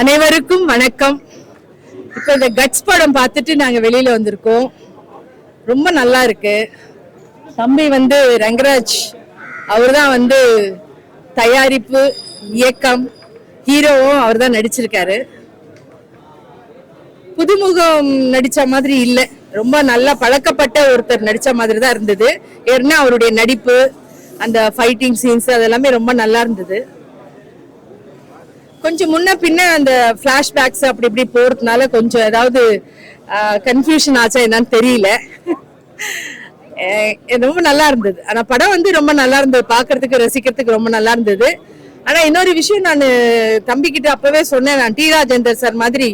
அனைவருக்கும் வணக்கம். இப்போ இந்த கட்ஸ் படம் பார்த்துட்டு நாங்கள் வெளியில் வந்திருக்கோம். ரொம்ப நல்லா இருக்கு. தம்பி வந்து ரங்கராஜ். அவர் தான் வந்து தயாரிப்பு இயக்கம் ஹீரோவும் அவர் தான் நடிச்சிருக்காரு. புதுமுகம் நடித்த மாதிரி இல்லை. ரொம்ப நல்லா பழக்கப்பட்ட ஒருத்தர் நடித்த மாதிரி தான் இருந்தது. ஏன்னா அவருடைய நடிப்பு அந்த ஃபைட்டிங் சீன்ஸ் அதெல்லாமே ரொம்ப நல்லா இருந்தது. கொஞ்சம் முன்ன பின்ன அந்த ஃபிளாஷ்பேக்ஸ் அப்படி இப்படி போறதுனால கொஞ்சம் ஏதாவது கன்ஃபியூஷன் ஆச்சா என்னன்னு தெரியல. ரொம்ப நல்லா இருந்தது. ஆனா படம் வந்து ரொம்ப நல்லா இருந்தது. பார்க்கறதுக்கு ரசிக்கிறதுக்கு ரொம்ப நல்லா இருந்தது. ஆனா இன்னொரு விஷயம் நான் தம்பி கிட்ட அப்பவே சொன்னேன் நான் டி ராஜேந்தர் சார் மாதிரி.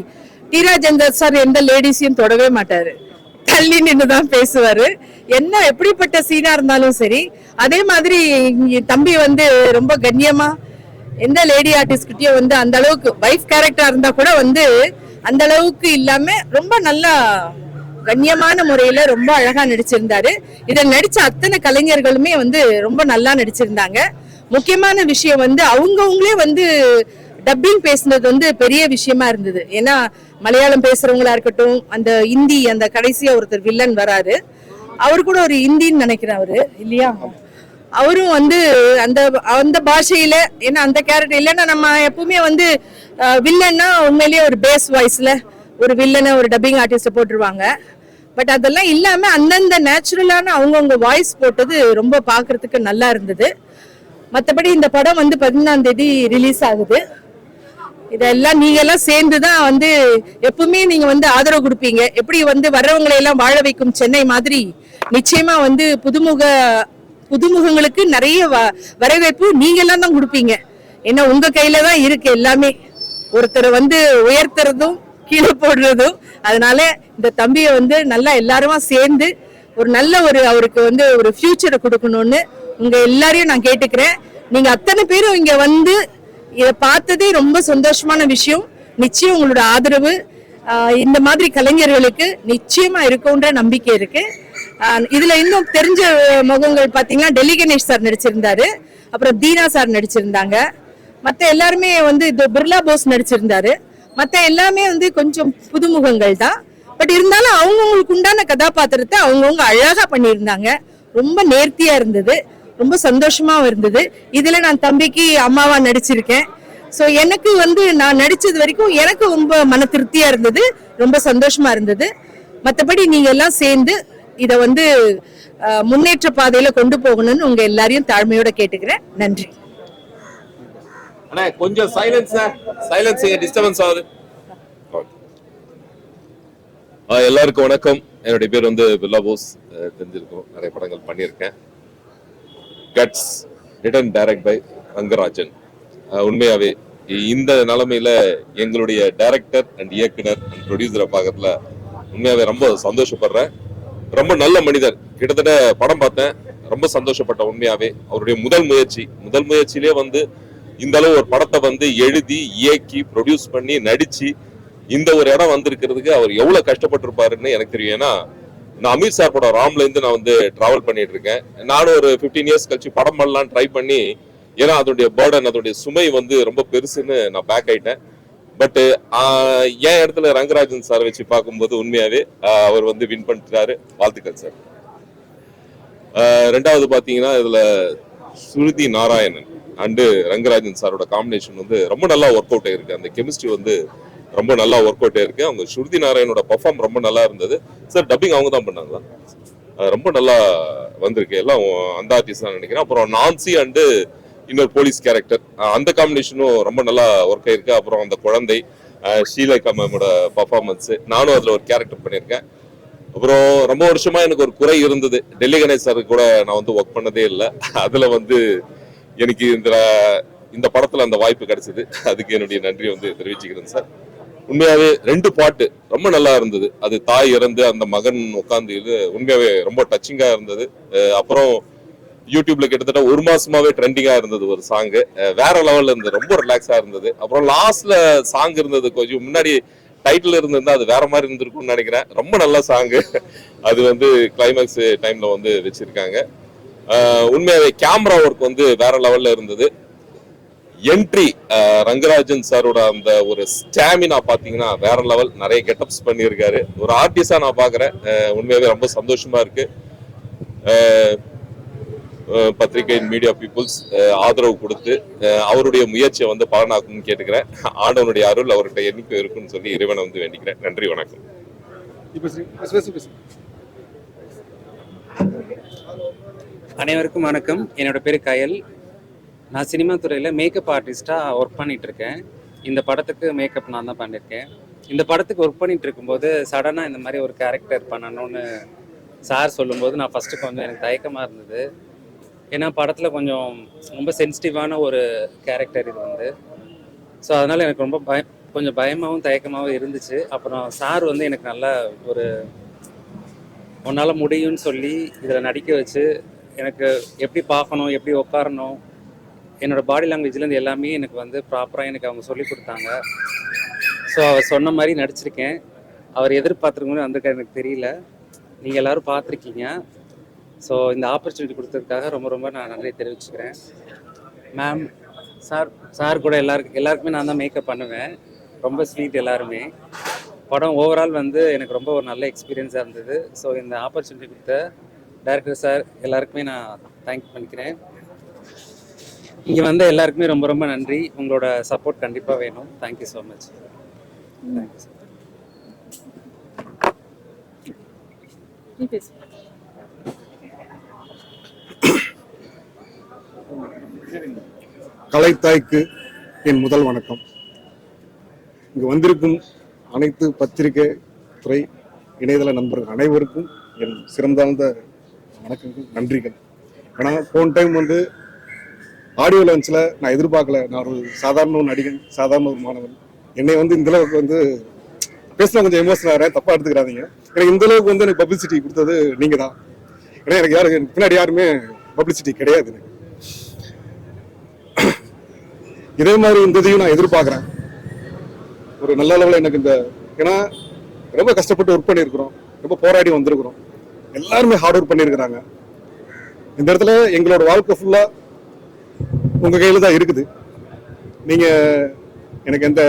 டி ராஜேந்தர் சார் எந்த லேடிஸையும் தொடவே மாட்டாரு. தள்ளி நின்று தான் பேசுவாரு. என்ன எப்படிப்பட்ட சீனா இருந்தாலும் சரி அதே மாதிரி தம்பி வந்து ரொம்ப கண்ணியமா எந்த லேடி ஆர்டிஸ்ட்கிட்டயும் வந்து அந்த அளவுக்கு வைஃப் கேரக்டரா இருந்தா கூட வந்து அந்த அளவுக்கு இல்லாம ரொம்ப நல்லா கண்ணியமான முறையில ரொம்ப அழகா நடிச்சிருந்தாரு. இதை நடிச்ச அத்தனை கலைஞர்களுமே வந்து ரொம்ப நல்லா நடிச்சிருந்தாங்க. முக்கியமான விஷயம் வந்து அவங்கவுங்களே வந்து டப்பிங் பேசுனது வந்து பெரிய விஷயமா இருந்தது. ஏன்னா மலையாளம் பேசுறவங்களா இருக்கட்டும் அந்த இந்தி அந்த கடைசியா ஒருத்தர் வில்லன் வராரு. அவரு கூட ஒரு இந்தின்னு நினைக்கிறேன் அவரு இல்லையா? அவரும் வந்து அந்த அந்த பாஷையில ஏன்னா அந்த கேரக்டர் இல்லைன்னா நம்ம எப்பவுமே வந்து வில்லன்னா உண்மையிலேயே ஒரு பேஸ் வாய்ஸ்ல ஒரு வில்லனை ஒரு டப்பிங் ஆர்டிஸ்ட போட்டுருவாங்க. பட் அதெல்லாம் இல்லாம அந்தந்த நேச்சுரலான அவங்கவுங்க வாய்ஸ் போட்டது ரொம்ப பார்க்கிறதுக்கு நல்லா இருந்தது. மற்றபடி இந்த படம் வந்து பதினாம் தேதி ரிலீஸ் ஆகுது. இதெல்லாம் நீங்க எல்லாம் சேர்ந்து தான் வந்து எப்பவுமே நீங்க வந்து ஆதரவு கொடுப்பீங்க. எப்படி வந்து வர்றவங்களை எல்லாம் வாழ வைக்கும் சென்னை மாதிரி நிச்சயமா வந்து புதுமுக புதுமுகங்களுக்கு நிறைய வ- வரவேற்பு நீங்க எல்லாம் தான் கொடுப்பீங்க. ஏன்னா உங்க கையில தான் இருக்கு எல்லாமே. ஒருத்தரை வந்து உயர்த்துறதும் கீழே போடுறதும். அதனால இந்த தம்பியை வந்து நல்லா எல்லாருமா சேர்ந்து ஒரு நல்ல ஒரு அவருக்கு வந்து ஒரு ஃபியூச்சரை கொடுக்கணும்னு உங்க எல்லாரையும் நான் கேட்டுக்கிறேன். நீங்க அத்தனை பேரும் இங்க வந்து இதை பார்த்ததே ரொம்ப சந்தோஷமான விஷயம். நிச்சயம் உங்களோட ஆதரவு இந்த மாதிரி கலைஞர்களுக்கு நிச்சயமா இருக்கும்ன்ற நம்பிக்கை இருக்கு. இதுல இன்னும் தெரிஞ்ச முகங்கள் பாத்தீங்கன்னா டெல்லி கணேஷ் சார் நடிச்சிருந்தாரு. அப்புறம் தீனா சார் நடிச்சிருந்தாங்க. மத்த எல்லாருமே வந்து இது பிர்லா போஸ் நடிச்சிருந்தாரு. மத்த எல்லாமே வந்து கொஞ்சம் புதுமுகங்கள் தான். பட் இருந்தாலும் அவங்கவுங்களுக்கு உண்டான கதாபாத்திரத்தை அவங்கவுங்க அழகா பண்ணியிருந்தாங்க. ரொம்ப நேர்த்தியா இருந்தது. ரொம்ப சந்தோஷமாவும் இருந்தது. இதுல நான் தம்பிக்கு அம்மாவா நடிச்சிருக்கேன். ஸோ எனக்கு வந்து நான் நடிச்சது வரைக்கும் எனக்கு ரொம்ப மன திருப்தியா இருந்தது. ரொம்ப சந்தோஷமா இருந்தது. மற்றபடி நீங்க எல்லாம் சேர்ந்து இத வந்து முன்னேற்ற பாதையில கொண்டு போகணும்னு உங்க எல்லாரையும் தாழ்மையோட கேட்டுக்கிறேன். நன்றி. அண்ணா கொஞ்சம் சைலன்ஸ் சைலன்ஸ் டிஸ்டர்பன்ஸ் ஆகுது. ஆ, எல்லாருக்கும் வணக்கம். என்னுடைய பேர் வந்து பில்லா போஸ் தெரிஞ்சிருக்கும். நிறைய படங்கள் பண்ணியிருக்கேன். Guts written direct by Rangarajan. உண்மையாவே இந்த நிலைமையில எங்களுடைய டைரக்டர் அண்ட் இயக்குனர் அண்ட் ப்ரொடியூசரை பார்க்கறதுல உண்மையாவே ரொம்ப சந்தோஷப்படுறேன். ரொம்ப நல்ல மனிதர். கிட்டத்தட்ட படம் பார்த்தேன். ரொம்ப சந்தோஷப்பட்ட உண்மையாவே. அவருடைய முதல் முயற்சி. முதல் முயற்சியிலே வந்து இந்த அளவு ஒரு படத்தை வந்து எழுதி இயக்கி ப்ரொடியூஸ் பண்ணி நடிச்சு இந்த ஒரு இடம் வந்திருக்கிறதுக்கு அவர் எவ்வளவு கஷ்டப்பட்டிருப்பாருன்னு எனக்கு தெரியும். ஏன்னா நான் அமீர் சார் படம் ராம்ல இருந்து நான் வந்து டிராவல் பண்ணிட்டு இருக்கேன் நானும் ஒரு 15 இயர்ஸ் கழிச்சு படம் பண்ணலாம் ட்ரை பண்ணி ஏன்னா அதனுடைய பேர்டன் அதோடைய சுமை வந்து ரொம்ப பெருசுன்னு நான் பேக் ஆயிட்டேன். பட்டு என் இடத்துல ரங்கராஜன் சார் வச்சு பார்க்கும்போது உண்மையாவே அவர் வந்து வின் பண்ணிட்டாரு வாழ்த்துக்கள் சார். ரெண்டாவது பாத்தீங்கன்னா இதுல ஸ்ருதி நாராயணன் அண்டு ரங்கராஜன் சாரோட காம்பினேஷன் வந்து ரொம்ப நல்லா ஒர்க் அவுட் ஆயிருக்கு. அந்த கெமிஸ்ட்ரி வந்து ரொம்ப நல்லா ஒர்க் அவுட் ஆயிருக்கு. அவங்க ஸ்ருதி நாராயணோட பர்ஃபார்ம் ரொம்ப நல்லா இருந்தது. சார் டப்பிங் அவங்க தான் பண்ணாங்களா? ரொம்ப நல்லா வந்திருக்கு. எல்லாம் அந்த ஆர்டிஸ்ட் தான் நினைக்கிறேன். அப்புறம் நான்சி அண்டு இன்னொரு போலீஸ் கேரக்டர் அந்த காம்பினேஷனும் ரொம்ப நல்லா ஒர்க் ஆயிருக்கு. அப்புறம் அந்த குழந்தை ஆஹ், மேமோட பர்ஃபார்மன்ஸ் நானும் அதில் ஒரு கேரக்டர் பண்ணியிருக்கேன். அப்புறம் ரொம்ப வருஷமா எனக்கு ஒரு குறை இருந்தது. டெல்லி கணேஷ் சார் கூட நான் வந்து ஒர்க் பண்ணதே இல்லை. அதில் வந்து எனக்கு இந்த இந்த படத்தில் அந்த வாய்ப்பு கிடைச்சது. அதுக்கு என்னுடைய நன்றி வந்து தெரிவிச்சுக்கிறேன் சார் உண்மையாவே ரெண்டு பாட்டு ரொம்ப நல்லா இருந்தது. அது தாய் இறந்து அந்த மகன் உட்காந்து இது உண்மையாவே ரொம்ப டச்சிங்காக இருந்தது. அப்புறம் யூடியூப்ல கிட்டத்தட்ட ஒரு மாசமாவே ட்ரெண்டிங்கா இருந்தது ஒரு சாங் வேற லெவல்ல இருந்தது. ரொம்ப ரிலாக்ஸா இருந்தது. அப்புறம் லாஸ்ட்ல சாங் இருந்தது கொஞ்சம் முன்னாடி டைட்டில் இருந்திருந்தா அது வேற மாதிரி இருந்திருக்கும்னு நினைக்கிறேன். ரொம்ப நல்ல சாங் அது வந்து கிளைமேக்ஸ் டைம்ல வந்து வச்சிருக்காங்க. உண்மையாகவே உண்மையாவே கேமரா ஒர்க் வந்து வேற லெவல்ல இருந்தது. என்ட்ரி ரங்கராஜன் சாரோட அந்த ஒரு ஸ்டாமினா பார்த்தீங்கன்னா வேற லெவல் நிறைய கெட்டப்ஸ் பண்ணியிருக்காரு. ஒரு ஆர்டிஸ்டா நான் பார்க்குறேன் உண்மையாகவே உண்மையாவே ரொம்ப சந்தோஷமா இருக்கு. பத்திரிகை மீடியா பீப்புள்ஸ் ஆதரவு கொடுத்து அவருடைய முயற்சியை வந்து பலனாக்கும்னு கேட்டுக்கிறேன். ஆண்டவனுடைய அருள் அவர்கிட்ட என்னைக்கும் இருக்குன்னு சொல்லி இறைவனை வந்து வேண்டிக்கிறேன். நன்றி வணக்கம். அனைவருக்கும் வணக்கம். என்னோட பேர் கயல். நான் சினிமா துறையில் மேக்கப் ஆர்டிஸ்டாக ஒர்க் பண்ணிட்டு இருக்கேன் இந்த படத்துக்கு மேக்கப் நான் தான் பண்ணியிருக்கேன் இந்த படத்துக்கு ஒர்க் பண்ணிட்டு இருக்கும்போது சடனாக இந்த மாதிரி ஒரு கேரக்டர் பண்ணணும்னு சார் சொல்லும்போது நான் ஃபஸ்ட்டு கொஞ்சம் எனக்கு தயக்கமாக இருந்தது. ஏன்னா படத்தில் கொஞ்சம் ரொம்ப சென்சிட்டிவான ஒரு கேரக்டர் இது வந்து. ஸோ அதனால் எனக்கு ரொம்ப பயம் கொஞ்சம் பயமாகவும் தயக்கமாகவும் இருந்துச்சு. அப்புறம் சார் வந்து எனக்கு நல்லா ஒரு உன்னால் முடியும்னு சொல்லி இதில் நடிக்க வச்சு எனக்கு எப்படி பார்க்கணும் எப்படி உட்காரணும் என்னோட பாடி லாங்குவேஜ்லேருந்து எல்லாமே எனக்கு வந்து ப்ராப்பராக எனக்கு அவங்க சொல்லி கொடுத்தாங்க. ஸோ அவர் சொன்ன மாதிரி நடிச்சிருக்கேன். அவர் எதிர்பார்த்துருக்கணும்னு வந்திருக்காரு எனக்கு தெரியல. நீங்கள் எல்லோரும் பார்த்துருக்கீங்க. ஸோ இந்த ஆப்பர்ச்சுனிட்டி கொடுத்ததுக்காக ரொம்ப ரொம்ப நான் நன்றி தெரிவிச்சுக்கிறேன். மேம் சார் சார் கூட எல்லாருக்கும் எல்லாருக்குமே நான் தான் மேக்கப் பண்ணுவேன். ரொம்ப ஸ்வீட் எல்லாருமே. படம் ஓவரால் வந்து எனக்கு ரொம்ப ஒரு நல்ல எக்ஸ்பீரியன்ஸாக இருந்தது. ஸோ இந்த ஆப்பர்ச்சுனிட்டி கொடுத்த டேரக்டர் சார் எல்லாருக்குமே நான் தேங்க் பண்ணிக்கிறேன். இங்கே வந்த எல்லாருக்குமே ரொம்ப ரொம்ப நன்றி. உங்களோட சப்போர்ட் கண்டிப்பாக வேணும். Thank you so much thank you sir நீ பேசு கலைத்தாய்க்கு என் முதல் வணக்கம். இங்கு வந்திருக்கும் அனைத்து பத்திரிகை துறை இணையதள நண்பர்கள் அனைவருக்கும் என் சிறந்தாழ்ந்த வணக்கங்கள் நன்றிகள். ஏன்னா போன டைம் வந்து ஆடியோ லான்ச்சில் நான் எதிர்பார்க்கல. நான் ஒரு சாதாரண ஒரு நடிகன் சாதாரண ஒரு மாணவன். என்னை வந்து இந்த அளவுக்கு வந்து பேசினா கொஞ்சம் எமோஷனல் ஆகிறேன் தப்பாக எடுத்துக்கிறாதீங்க. எனக்கு இந்த அளவுக்கு வந்து எனக்கு பப்ளிசிட்டி கொடுத்தது நீங்கள் தான் ஏன்னா எனக்கு யாரும் பின்னாடி யாருமே பப்ளிசிட்டி கிடையாது எனக்கு. இதே மாதிரி இந்த இதையும் நான் எதிர்பார்க்குறேன். ஒரு நல்ல அளவில் எனக்கு இந்த ஏன்னா ரொம்ப கஷ்டப்பட்டு ஒர்க் பண்ணியிருக்கிறோம். ரொம்ப போராடி வந்திருக்கிறோம். எல்லாருமே ஹார்ட் ஒர்க் பண்ணியிருக்கிறாங்க. இந்த இடத்துல எங்களோட வாழ்க்கை ஃபுல்லாக உங்கள் கையில் தான் இருக்குது. நீங்கள் எனக்கு எந்த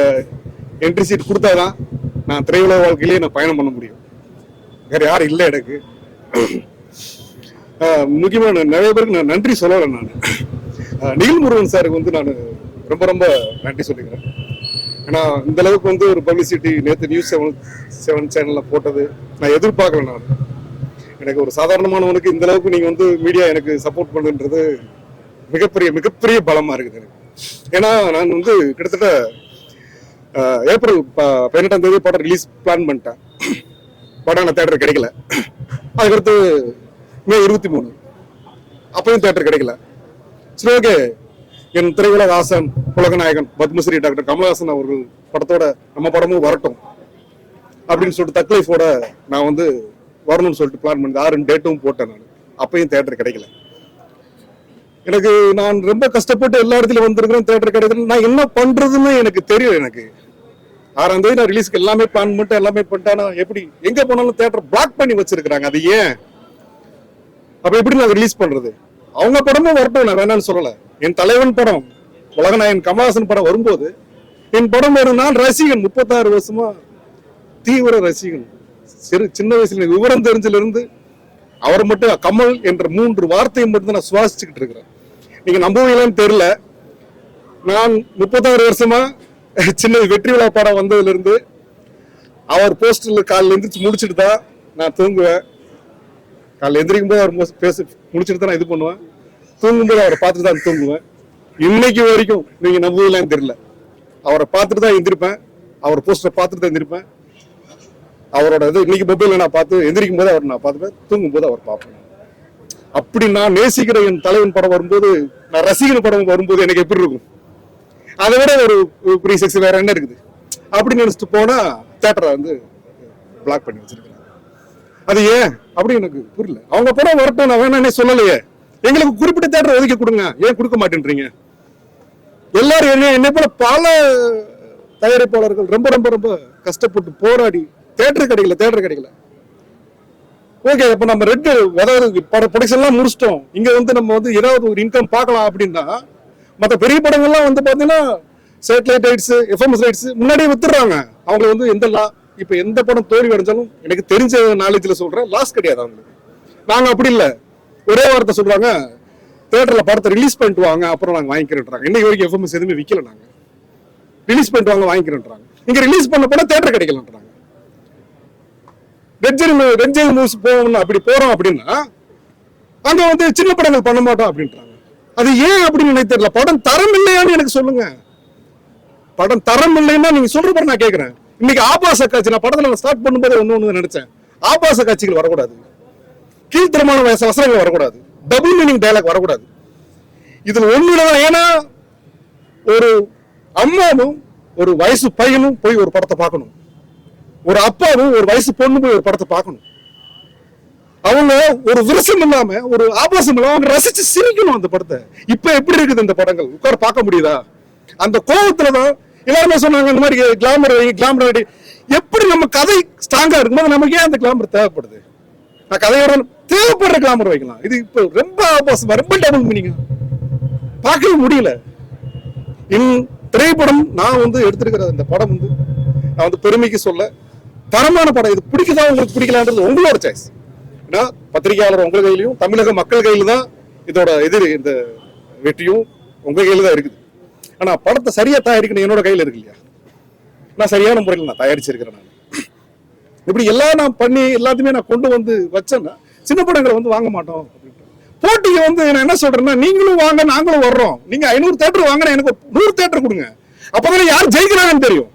என்ட்ரி சீட் கொடுத்தா தான் நான் திரையுலக வாழ்க்கையிலேயே நான் பயணம் பண்ண முடியும். வேறு யாரும் இல்லை எனக்கு. முக்கியமாக நான் நிறைய பேருக்கு நான் நன்றி சொல்லலை நான். ஆஹ் நிகில் முருகன் சாருக்கு வந்து நான் ரொம்ப ரொம்ப நன்றி சொல்லிக்கிறேன். ஏன்னா இந்த அளவுக்கு வந்து ஒரு பப்ளிசிட்டி நேற்று நியூஸ் செவன் செவன் சேனலில் போட்டது நான் எதிர்பார்க்கல நான். எனக்கு ஒரு சாதாரணமானவனுக்கு இந்த அளவுக்கு நீங்கள் வந்து மீடியா எனக்கு சப்போர்ட் பண்ணுன்றது மிகப்பெரிய மிகப்பெரிய பலமாக இருக்குது எனக்கு. ஏன்னா நான் வந்து கிட்டத்தட்ட ஏப்ரல் ப- பதினெட்டாம் தேதி படம் ரிலீஸ் பிளான் பண்ணிட்டேன். படம் நான் தேட்டர் கிடைக்கல. அதுக்கடுத்து மே இருபத்தி மூணு. அப்பயும் தேட்டர் கிடைக்கல. சரி ஓகே என் திரையுலக ஆசன் உலகநாயகன் பத்மஸ்ரீ டாக்டர் கமலஹாசன் அவர்கள் படத்தோட நம்ம படமும் வரட்டும் அப்படின்னு சொல்லிட்டு தக்லைஃபோட நான் வந்து வரணும்னு சொல்லிட்டு பிளான் பண்ணி ஆறு டேட்டும் போட்டேன் நான். அப்பயும் தேட்டர் கிடைக்கல. எனக்கு நான் ரொம்ப கஷ்டப்பட்டு எல்லா இடத்துலையும் வந்திருக்கிறேன் தேட்டர் கிடைக்கல நான் என்ன பண்றதுன்னு எனக்கு தெரியல எனக்கு. ஆறாம் தேதி நான் ரிலீஸ்க்கு எல்லாமே பிளான் பண்ணிட்டு எல்லாமே பண்ணிட்டேன். எப்படி எங்க போனாலும் தேட்டர் பிளாக் பண்ணி வச்சிருக்கிறாங்க அது ஏன்? அப்ப எப்படி நான் ரிலீஸ் பண்றது? அவங்க படமும் வரட்டும் நான் வேணாம்னு சொல்லலை. என் தலைவன் படம் உலகநாயன் கமலஹாசன் படம் வரும்போது என் படம் வரும் நான் ரசிகன் முப்பத்தாறு வருஷமா தீவிர ரசிகன். சிறு சின்ன வயசுல விவரம் தெரிஞ்சிலிருந்து அவர் மட்டும் கமல் என்ற மூன்று வார்த்தையை மட்டும் நான் சுவாசிச்சுக்கிட்டு இருக்கிறேன். நீங்க நம்புவீங்களான்னு தெரியல. நான் முப்பத்தாறு வருஷமா சின்ன வெற்றி விழா படம் வந்ததுல இருந்து அவர் போஸ்டர்ல காலைல எந்திரிச்சு முடிச்சுட்டு தான் நான் தூங்குவேன். காலையில் எந்திரிக்கும் போது அவர் பேச முடிச்சுட்டு தான் நான் இது பண்ணுவேன். தூங்கும்போது அவரை பார்த்துட்டு தான் தூங்குவேன். இன்னைக்கு வரைக்கும் நீங்க நம்புவதுலாம் தெரியல. அவரை பார்த்துட்டு தான் எந்திரிப்பேன். அவர் போஸ்டரை பார்த்துட்டு தான் எந்திரிப்பேன். அவரோட இது இன்னைக்கு மொபைலில் நான் பார்த்து எந்திரிக்கும் போது அவர் நான் பார்த்துப்பேன். தூங்கும் போது அவர் பார்ப்பேன். அப்படி நான் நேசிக்கிற என் தலைவன் படம் வரும்போது நான் ரசிகன் படம் வரும்போது எனக்கு எப்படி இருக்கும்? அதை விட ஒரு ப்ரீ செக்ஸ் வேற என்ன இருக்குது? அப்படி நினைச்சிட்டு போனா தேட்டரை வந்து பிளாக் பண்ணி வச்சிருக்கேன் அது ஏன்? அப்படி எனக்கு புரியல. அவங்க படம் வரட்டும் நான் வேணானே சொல்லலையே. எங்களுக்கு குறிப்பிட்ட தேட்டர் ஒதுக்கி கொடுங்க. ஏன் கொடுக்க மாட்டேன்றீங்க? எல்லாரும் என்ன என்னை போல பல தயாரிப்பாளர்கள் ரொம்ப ரொம்ப ரொம்ப கஷ்டப்பட்டு போராடி தேட்டர் கிடைக்கல தேட்டர் கிடைக்கல. ஓகே அப்ப நம்ம ரெட்டு அதாவது பட ப்ரொடக்ஷன்லாம் முடிச்சிட்டோம். இங்க வந்து நம்ம வந்து ஏதாவது ஒரு இன்கம் பார்க்கலாம் அப்படின்னா மற்ற பெரிய படங்கள்லாம் வந்து பார்த்தீங்கன்னா சேட்டலைட் ரைட்ஸ் எஃப்எம்எஸ் ரைட்ஸ் முன்னாடியே வித்துடுறாங்க. அவங்க வந்து எந்த லா இப்போ எந்த படம் தோல்வி அடைஞ்சாலும் எனக்கு தெரிஞ்ச நாலேஜில் சொல்கிறேன் லாஸ் கிடையாது அவங்களுக்கு. நாங்கள் அப்படி இல்லை. ஒரே வாரத்தை சொல்கிறாங்க தேட்டரில் படத்தை ரிலீஸ் பண்ணிட்டு வாங்க அப்புறம் நாங்கள் வாங்கிக்கிறோன்றாங்க. இன்னைக்கு வரைக்கும் எஃப்எம்எஸ் எதுவுமே விற்கல நாங்கள் ரிலீஸ் பண்ணிட்டு வாங்க வாங்கிக்கிறோன்றாங்க. இங்கே ரிலீஸ் பண்ண படம் தேட்டர் கிடைக்கலன்றாங்க. ரெட்ஜரி ரெட்ஜரி மூவ்ஸ் போகணும் அப்படி போறோம் அப்படின்னா அங்கே வந்து சின்ன படங்கள் பண்ண மாட்டோம் அப்படின்றாங்க. அது ஏன் அப்படின்னு எனக்கு தெரியல. படம் தரம் இல்லையான்னு எனக்கு சொல்லுங்க. படம் தரம் இல்லைன்னா நீங்க சொல்ற படம் நான் கேட்கறேன் இன்னைக்கு ஆபாச காட்சி நான் படத்தை நம்ம ஸ்டார்ட் பண்ணும்போது ஒன்று ஒன்று நினைச்சேன். ஆபாச காட்சிகள் வரக்கூடாது. கீழ்த்தரமான வச- வசனங்கள் வரக்கூடாது. டபுள் மீனிங் டைலாக் வரக்கூடாது. இதுல ஒண்ணுதான் ஏன்னா ஒரு அம்மாவும் ஒரு வயசு பையனும் போய் ஒரு படத்தை பார்க்கணும். ஒரு அப்பாவும் ஒரு வயசு பொண்ணு போய் ஒரு படத்தை பார்க்கணும். அவங்க ஒரு விரசம் இல்லாம ஒரு ஆபாசம் இல்லாம அவங்க ரசிச்சு சிரிக்கணும் அந்த படத்தை. இப்ப எப்படி இருக்குது இந்த படங்கள்? உட்கார பார்க்க முடியுதா? அந்த கோபத்துலதான் எல்லாருமே சொன்னாங்க இந்த மாதிரி கிளாமர் கிளாமர் ரெடி எப்படி நம்ம கதை ஸ்ட்ராங்கா இருக்கும்போது நமக்கு ஏன் அந்த கிளாமர் தேவைப்படுது? நான் கதையோட தேவைப்படுற கிளாமர் வைக்கலாம். இது இப்போ ரொம்ப ஆபாசமா ரொம்ப டபுள் மீனிங் பார்க்கவே முடியல. இன் திரைப்படம் நான் வந்து எடுத்திருக்கிற இந்த படம் வந்து நான் வந்து பெருமைக்கு சொல்ல தரமான படம். இது பிடிக்குதா உங்களுக்கு பிடிக்கலான்றது உங்களோட சாய்ஸ் ஏன்னா பத்திரிகையாளர் உங்கள் கையிலையும் தமிழக மக்கள் கையில் தான் இதோட எதிர் இந்த வெற்றியும் உங்கள் கையில் தான் இருக்குது. ஆனா படத்தை சரியா தயாரிக்கணும் என்னோட கையில இருக்கு இல்லையா? நான் சரியான முறையில் நான் தயாரிச்சிருக்கிறேன் நான். இப்படி எல்லாம் நான் பண்ணி எல்லாத்தையுமே நான் கொண்டு வந்து வச்சேன்னா சின்ன படங்களை வந்து வாங்க மாட்டோம் போட்டிக்கு வந்து நான் என்ன சொல்றேன்னா நீங்களும் வாங்க நாங்களும் வர்றோம். நீங்க ஐநூறு தேட்டர் வாங்கினா எனக்கு நூறு தேட்டர் கொடுங்க. அப்பதானே யார் ஜெயிக்கிறாங்கன்னு தெரியும்.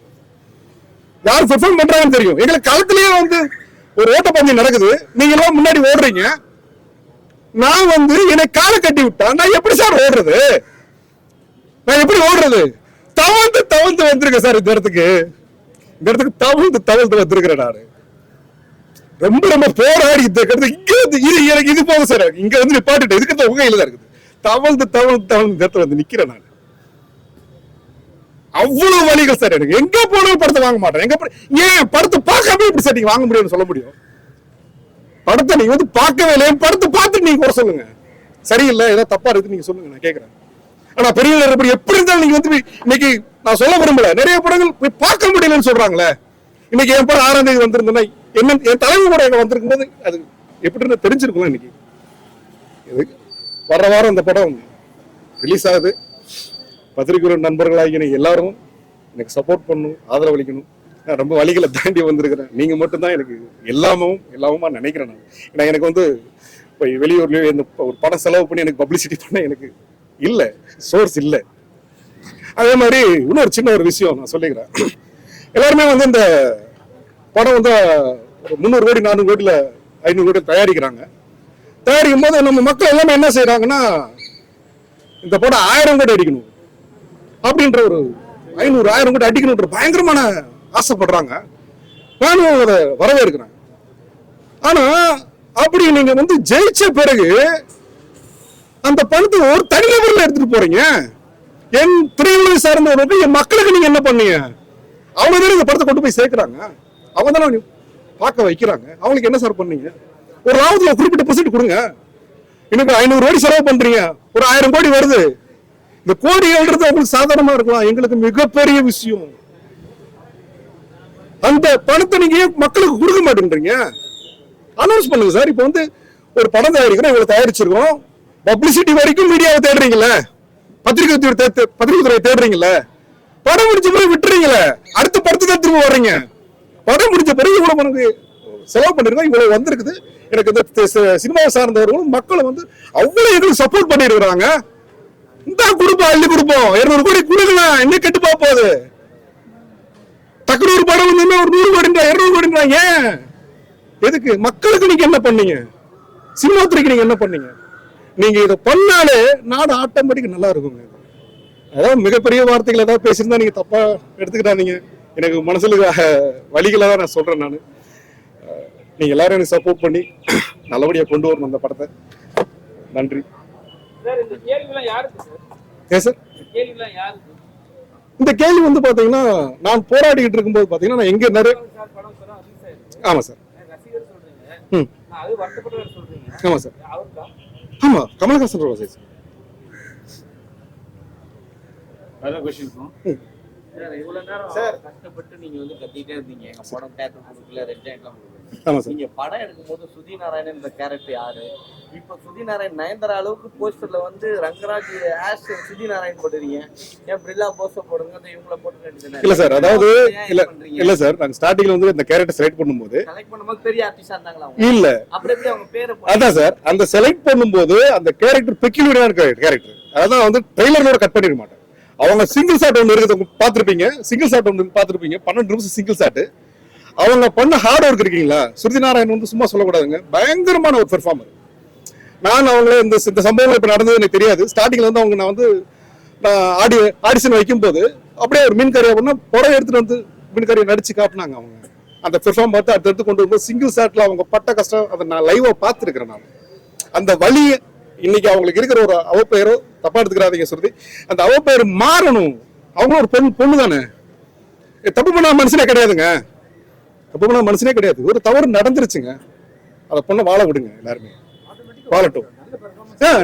யார் பெர்ஃபார்ம் பண்றாங்கன்னு தெரியும். எங்களுக்கு களத்திலேயே வந்து ஒரு ஓட்டப்பந்தயம் நடக்குது. நீங்க எல்லாம் முன்னாடி ஓடுறீங்க. நான் வந்து என்னை காலை கட்டி விட்டா நான் எப்படி சார் ஓடுறது? நான் எப்படி ஓடுறது? தவழ்ந்து தவழ்ந்து வந்திருக்கேன் சார் இந்த இடத்துக்கு. இந்த இடத்துக்கு தவழ்ந்து தவழ்ந்து வந்திருக்கிறேன் நான். ரொம்ப ரொம்ப போராடி இந்த இடத்துக்கு. இங்க வந்து இது எனக்கு இது போதும் சார். இங்க வந்து நிப்பாட்டுட்டு இதுக்கு உங்க கையில தான் இருக்குது. தவழ்ந்து தவழ்ந்து தவழ்ந்து இந்த இடத்துல வந்து நிக்கிறேன் நான். அவ்வளவு வழிகள் சார் எனக்கு. எங்க போனாலும் படத்தை வாங்க மாட்டேன். எங்க ஏன் படத்தை பார்க்காம இப்படி சார் நீங்க வாங்க முடியும்னு சொல்ல முடியும்? படத்தை நீங்க வந்து பார்க்கவே இல்லை. படத்தை பார்த்துட்டு நீங்க குறை சொல்லுங்க. சரியில்லை ஏதோ தப்பா இருக்கு நீங்க சொல்லுங்க நான் கேட்கறேன் ஆனா பெரிய எப்படி எப்படி இருந்தாலும் நீங்க வந்து இன்னைக்கு நான் சொல்ல விரும்பல. நிறைய படங்கள் போய் பார்க்க முடியலன்னு சொல்றாங்களே. இன்னைக்கு என் படம் ஆறாம் தேதி வந்திருந்தேன்னா என்ன என் தலைமை கூட எங்க வந்திருக்கும் போது அது எப்படின்னு தெரிஞ்சிருக்கும் இன்னைக்கு. இது வர வாரம் அந்த படம் ரிலீஸ் ஆகுது. பத்திரிகை நண்பர்களாகிய எல்லாரும் எனக்கு சப்போர்ட் பண்ணணும் ஆதரவளிக்கணும். நான் ரொம்ப வழிகளை தாண்டி வந்திருக்கிறேன். நீங்க மட்டும்தான் எனக்கு எல்லாமும் எல்லாமுமா நினைக்கிறேன் நான். ஏன்னா எனக்கு வந்து இப்போ வெளியூர்லயோ இந்த ஒரு படம் செலவு பண்ணி எனக்கு பப்ளிசிட்டி பண்ண எனக்கு இல்லை சோர்ஸ் இல்லை. அதே மாதிரி இன்னொரு சின்ன ஒரு விஷயம் நான் சொல்லிக்கிறேன். எல்லாருமே வந்து இந்த படம் வந்து முந்நூறு கோடி நானூறு கோடியில் ஐநூறு கோடி தயாரிக்கிறாங்க. தயாரிக்கும் போது நம்ம மக்கள் எல்லாமே என்ன செய்கிறாங்கன்னா இந்த படம் ஆயிரம் கோடி அடிக்கணும் அப்படின்ற ஒரு ஐநூறு ஆயிரம் கோடி அடிக்கணுன்ற பயங்கரமான ஆசைப்படுறாங்க. நானும் அதை வரவேற்கிறேன். ஆனா அப்படி நீங்க வந்து ஜெயிச்ச பிறகு அந்த பணத்தை ஒரு தனிநபர்ல எடுத்துட்டு போறீங்க? என் திரையுலக சார்ந்தவர்களுக்கு என் மக்களுக்கு நீங்க என்ன பண்ணீங்க? அவங்க தானே இந்த படத்தை கொண்டு போய் சேர்க்கிறாங்க. அவங்க தானே பார்க்க வைக்கிறாங்க. அவங்களுக்கு என்ன சார் பண்ணீங்க? ஒரு லாபத்துல குறிப்பிட்ட பர்சன்ட் கொடுங்க. இன்னைக்கு ஐநூறு கோடி செலவு பண்றீங்க. ஒரு ஆயிரம் கோடி வருது. இந்த கோடிகள்ன்றது அவங்களுக்கு சாதாரணமா இருக்கலாம். எங்களுக்கு மிகப்பெரிய விஷயம். அந்த பணத்தை நீங்க ஏன் மக்களுக்கு கொடுக்க மாட்டேன்றீங்க? அனௌன்ஸ் பண்ணுங்க சார். இப்போ வந்து ஒரு படம் தயாரிக்கிறோம். இவ்வளவு தயாரிச்சிருக்கோம். பப்ளிசிட்டி வரைக்கும் மீடியாவை தேடுறீங்கள பத்திரிகை பத்திரிகை துறையை தேடுறீங்கல்ல? படம் முடிச்ச பிறகு விட்டுறீங்களே அடுத்த படத்துக்கு தான் திரும்ப வர்றீங்க. படம் முடிச்ச பிறகு இவ்வளவு உனக்கு செலவு பண்ணிருக்கோம் இவ்வளவு வந்திருக்குது. எனக்கு இந்த சினிமாவை சார்ந்தவர்களும் மக்களை வந்து அவ்வளவு எங்களுக்கு சப்போர்ட் பண்ணிருக்கிறாங்க இந்த கொடுப்போம் அள்ளி கொடுப்போம். இருநூறு கோடி கொடுக்கலாம் என்ன கெட்டு போக போகுது டக்குனு ஒரு படம் வந்து ஒரு நூறு கோடின்றா இருநூறு கோடின்றா ஏன்? எதுக்கு? மக்களுக்கு நீங்க என்ன பண்ணீங்க? சினிமா துறைக்கு நீங்க என்ன பண்ணீங்க? நீங்க இதை பண்ணாலே நாடு ஆட்டோமேட்டிக் நல்லா இருக்குங்க. அதாவது மிகப்பெரிய வார்த்தைகள் ஏதாவது பேசியிருந்தா நீங்க தப்பா எடுத்துக்கிட்டாதீங்க. எனக்கு மனசுல அஹ், வலிகளை தான் நான் சொல்றேன் நான். நீங்க எல்லாரும் எனக்கு சப்போர்ட் பண்ணி நல்லபடியா கொண்டு வரணும் அந்த படத்தை. நன்றி. ஏன் சார்? இந்த கேள்வி வந்து பாத்தீங்கன்னா நான் போராடிக்கிட்டு இருக்கும்போது பாத்தீங்கன்னா நான் எங்க நிறைய ஆமா சார். ஆமா சார். ஆமா கமலஹாசன் ரோசை சார் வேற கொஸ்டின் இருக்கும் சார் இவ்வளவு நேரம் சார். கஷ்டப்பட்டு நீங்க வந்து கத்திட்டே இருந்தீங்க. எங்க படம் தேட்டர் கொடுக்கல ஜாயிண்ட்லாம் கொடுக்கல ஆமா சார். நீங்க படம் எடுக்கும்போது சுதி நாராயணன் இந்த கேரக்டர் யாரு? இப்ப சுதி நாராயண் நயன்தாரா அளவுக்கு போஸ்டர்ல வந்து ரங்கராஜ் ஆஷ் சுதி நாராயண் போட்டுறீங்க. ஏன் பிரில்லா போஸ்டர் போடுங்க அந்த இவங்கள போட்டு இல்ல சார் அதாவது இல்ல இல்ல சார் நாங்க ஸ்டார்டிங்ல வந்து இந்த கேரக்டர் செலக்ட் பண்ணும்போது செலக்ட் பண்ணும்போது பெரிய ஆர்டிஸ்டா இருந்தாங்களா இல்ல. அப்புறம் எப்படி அவங்க பேரை அதான் சார் அந்த செலக்ட் பண்ணும்போது அந்த கேரக்டர் பெக்யூலரான கேரக்டர் அதான் வந்து ட்ரெய்லரோட கட் பண்ணிட மாட்டேன். அவங்க சிங்கிள் ஷாட் ஒன்று இருக்குது பார்த்துருப்பீங்க? சிங்கிள் ஷாட் ஒன்று பார்த்துருப்பீங்க? பன்னெண்டு நிமிஷம் சிங்கிள் ஷாட் அவங்க பண்ண ஹார்ட் ஒர்க் இருக்கீங்களா? சுருதி நாராயணன் வந்து சும்மா சொல்லக்கூடாதுங்க. பயங்கரமான ஒரு பெர்ஃபார்மர் நான் அவங்கள இந்த இந்த சம்பவங்கள் இப்போ நடந்தது எனக்கு தெரியாது. ஸ்டார்டிங்ல வந்து அவங்க நான் வந்து நான் ஆடி ஆடிஷன் வைக்கும்போது அப்படியே ஒரு மீன் கறியை பண்ணால் புடவை எடுத்துட்டு வந்து மீன் கறியை நடிச்சு காட்டினாங்க அவங்க. அந்த பெர்ஃபார்ம் பார்த்து அடுத்தடுத்து கொண்டு வரும்போது சிங்கிள் ஷாட்ல அவங்க பட்ட கஷ்டம் அதை நான் லைவாக பார்த்துருக்கிறேன் நான். அந்த வழி இன்னைக்கு அவங்களுக்கு இருக்கிற ஒரு அவப்பெயரோ தப்பா எடுத்துக்கிறாதீங்க சொல்லுது அந்த அவப்பெயர் மாறணும். அவங்களும் ஒரு பொண்ணு பொண்ணு தானே. தப்பு பண்ண மனுஷனே கிடையாதுங்க. தப்பு மனுஷனே கிடையாது. ஒரு தவறு நடந்துருச்சுங்க. அதை பொண்ணை வாழ விடுங்க எல்லாருமே. வாழட்டும்.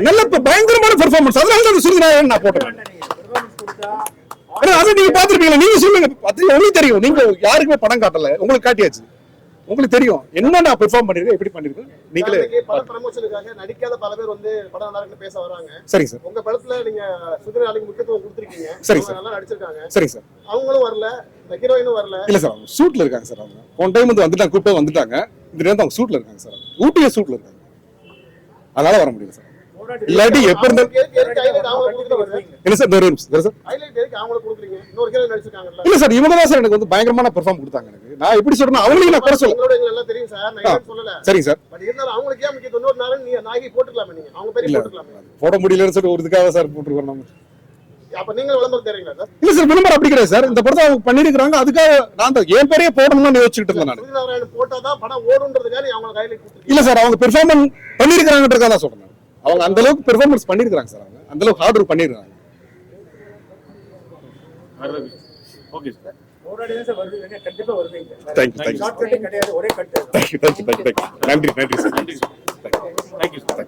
நல்ல பயங்கரமான பெர்ஃபார்மன்ஸ் அதனால தான் சுருதிநாயகன் நான் போட்டேன். அதை நீங்க பாத்துருப்பீங்களா நீங்க சொல்லுங்க. அது உங்களுக்கு தெரியும். நீங்க யாருக்குமே படம் காட்டல. உங்களுக்கு காட்டியாச்சு. உங்களுக்கு தெரியும். என்ன நான் பெர்ஃபார்ம் பண்ணிருக்கேன் எப்படி பண்ணிருக்கேன் நீங்களே பட ப்ரமோஷனுக்காக நடிக்காத பல பேர் வந்து படம் நல்லா பேச வராங்க. சரிங்க சார் உங்க படத்துல நீங்க சுதிராளிக்கு முக்கியத்துவம் கொடுத்துருக்கீங்க. சரி சார். நல்லா நடிச்சிருக்காங்க. சரிங்க சார் அவங்களும் வரல இந்த ஹீரோயினும் வரல. இல்ல சார் அவங்க ஷூட்ல இருக்காங்க சார் அவங்க. போன டைம் வந்து வந்துட்டாங்க கூப்பிட்டு வந்துட்டாங்க. இந்த நேரம் அவங்க ஷூட்ல இருக்காங்க சார் ஊட்டிய ஷூட்ல இருக்காங்க. அதனால வர முடியல சார் இல்லாட்டி எப்ப அவங்களுக்கு அவங்களுக்கு? இல்ல சார் நிமிஷம். சார் அவங்களுக்கு? இல்ல சார் இவங்க தான் சார் எனக்கு வந்து பயங்கரமான பெர்ஃபார்ம் கொடுத்தாங்க எனக்கு. நான் எப்படி சொல்றேன் அவங்களையும் நான் குறை சொல்ல உங்களோட எங்களுக்கு நல்லா தெரியும் சார், நான் இல்லைன்னு சொல்லல. சரிங்க சார். அவங்களுக்கு. போட முடியலன்னு சொல்லி ஒரு இதுக்காக சார் போட்டுருக்கோம் நம்ம அப்ப நீங்களும் விளம்பரம் தர்றீங்களா சார்? இல்ல சார் விளம்பரம் அப்படி கிடையாது சார். இந்த படத்தை அவங்க பண்ணிருக்காங்க அதுக்காக நான் என் பேரையே போடணும்னு யோசிச்சுட்டு இருந்தேன் நான். அவங்களுக்கு. இல்ல சார் அவங்க பெர்ஃபார்மன்ஸ் பண்ணிருக்காங்கன்றதுக்காக தான் சொல்றேன் அவங்க அந்த அளவுக்கு பெர்ஃபார்மன்ஸ் பண்ணிருக்காங்க சார் அவங்க. அந்த அளவுக்கு ஹார்ட் ஒர்க் பண்ணிருக்காங்க வேற okay sir thank you thank you thank you thank you thank you நன்றி நன்றி சார் நன்றி சார் தேங்க்யூ சார்